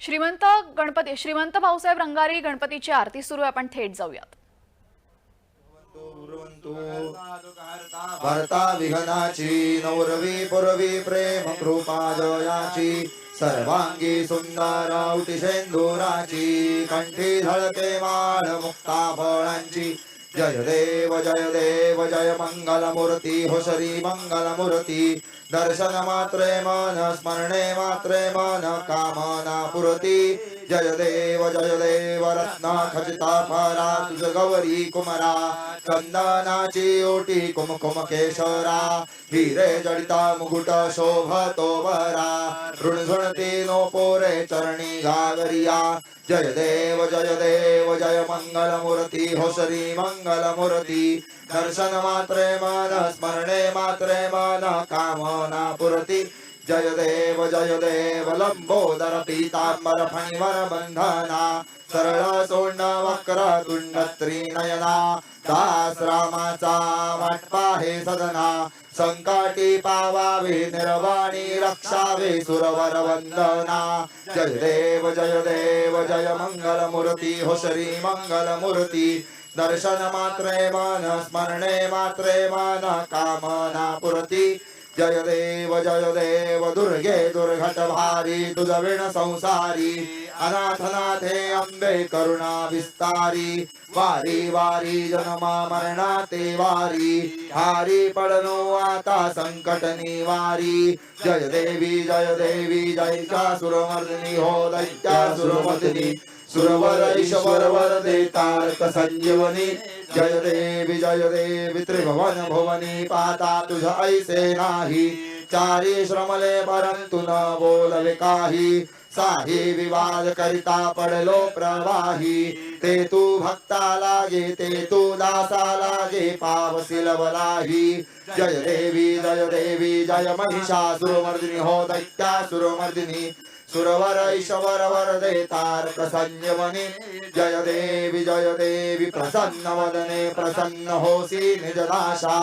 श्रीमंत गणपती श्रीमंत भाऊसाहेब रंगारी गणपतीची आरती सुरू आहे. आपण थेट जाऊयात. भरता विघनाची नवरवी पुरवी प्रेम कृपा जयाची सर्वांगी सुंदर उटिशेंदुराची कंठी झळके माळ मुक्ता फळांची. जय देव जय देव जय मंगल मूर्ती हो श्री मंगल मूर्ती दर्शन मात्रे मन स्मरणे मात्रे मन कामना पुरती। जय देव जय देव रत्ना खचिता फारा तुझ गौरी कुमरा चंदनाची ओटी कुमकुम केशरा हिरे जडिता मुकुट शोभतो बरा ऋणझुणती नो पोरे चरणी घागरिया जय देव जय देव जय मंगल मूर्ती हो श्री मंगल मूर्ती दर्शन मात्रे मन स्मरणे मात्रे मन कामना पुरती जय देव जय देव लंबोदर पीतांबर फणिवर बंधना सरळ सोंड वक्र तुंड त्रिनयना दास रामाचा वाटपा हे सदना संकाटी पावावे निर्वाणी रक्षावे सुरवर वंदना जय देव जय देव जय मंगल मूर्ती हो श्री मंगल मूर्ती दर्शन मात्रे मान स्मरणे मात्रे मान कामना पुरती जय देव जय देव दुर्गे दुर्घट भारी तुझ संसारी अनाथनाथे अंबे करुणा विस्तारी वारी वारी जन्मा मरणा ते वारी हारी पडनो आता संकट निवारी जय देवी जय देवी जय सुरमर्दिनी हो दैत्या सुरमर्दिनी सुरवर ईश्वर वर दे संजीवनी जय देवी जय देवी त्रिभुवन भुवनी पाता तुझ ऐसे नाही. चारी श्रमले परंतु न बोलवे काही साही विवाद करिता पडलो प्रवाही. ते तू भक्ता लागे ते तू दासा लागे पावसिल बलाही जय देवी जय देवी जय महिषासुरमर्दिनी हो दैत्या सुरमर्दिनी सुरवर ईश्वर जय देवि जय देवि प्रसन्न वदने प्रसन्न होसी निजदाशा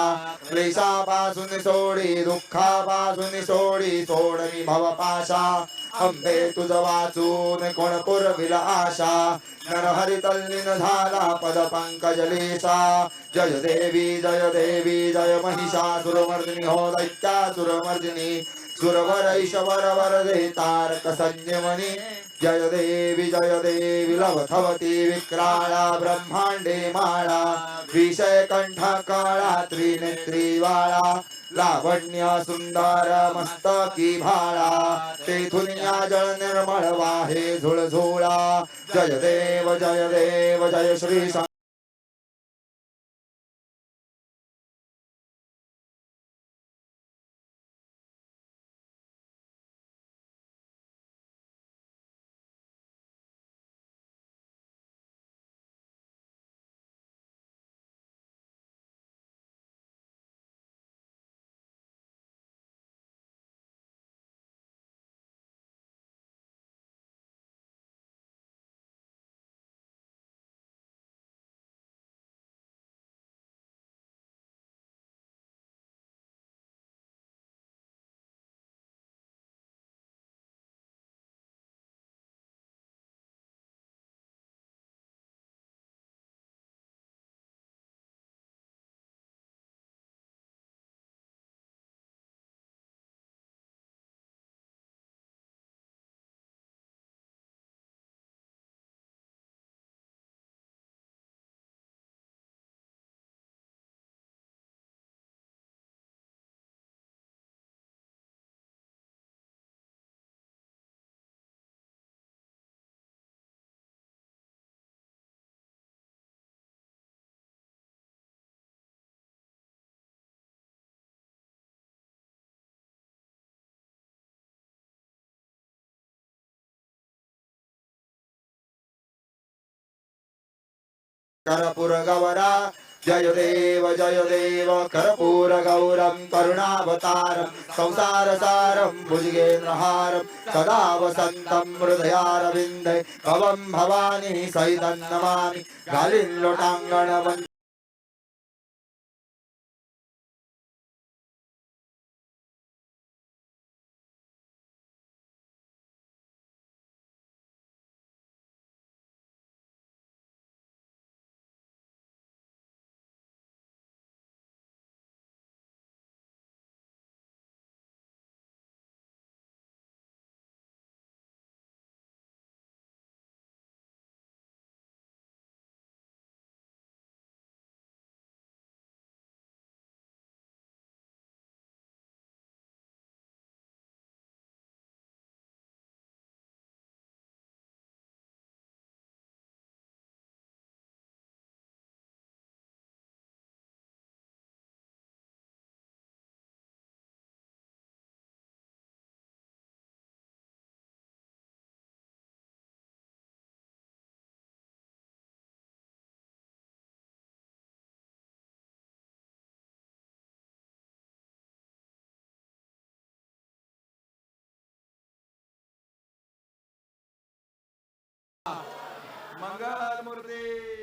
क्लेशापासून सोडी दुःखापासून सोडी सोडमी भवपाशा अंबे तुझ वाचून कोण पुरविल आशा। नरहरी तल्लीन झाला पद पंकजलेशा। जय देवी जय देवी जय महिषासुरमर्दिनी हो दैत्या सुरमर्दिनी सुरवर ईशवर वरदे तारक संयमने जय देवी जय देवी लवथवती विक्राळा ब्रह्मांडे माळा। विषय कंठ काळा त्रिनेत्री वाळा लावण्य सुंदर मस्तकी भाळा। तेथून या जळ निर्मळ वाहे झुळझुळा। जय देव जय देव जय श्री कर्पूरगौरा। जय देव जय देव कर्पूरगौरम् करुणावतारम् संसारसारम् भुजगेन्द्रहारम् सदा वसन्तम् हृदयारविन्दे अवम् भवानि हि सहितं नमानि कालिं लोकाङ्गणवन् Mangal Murti.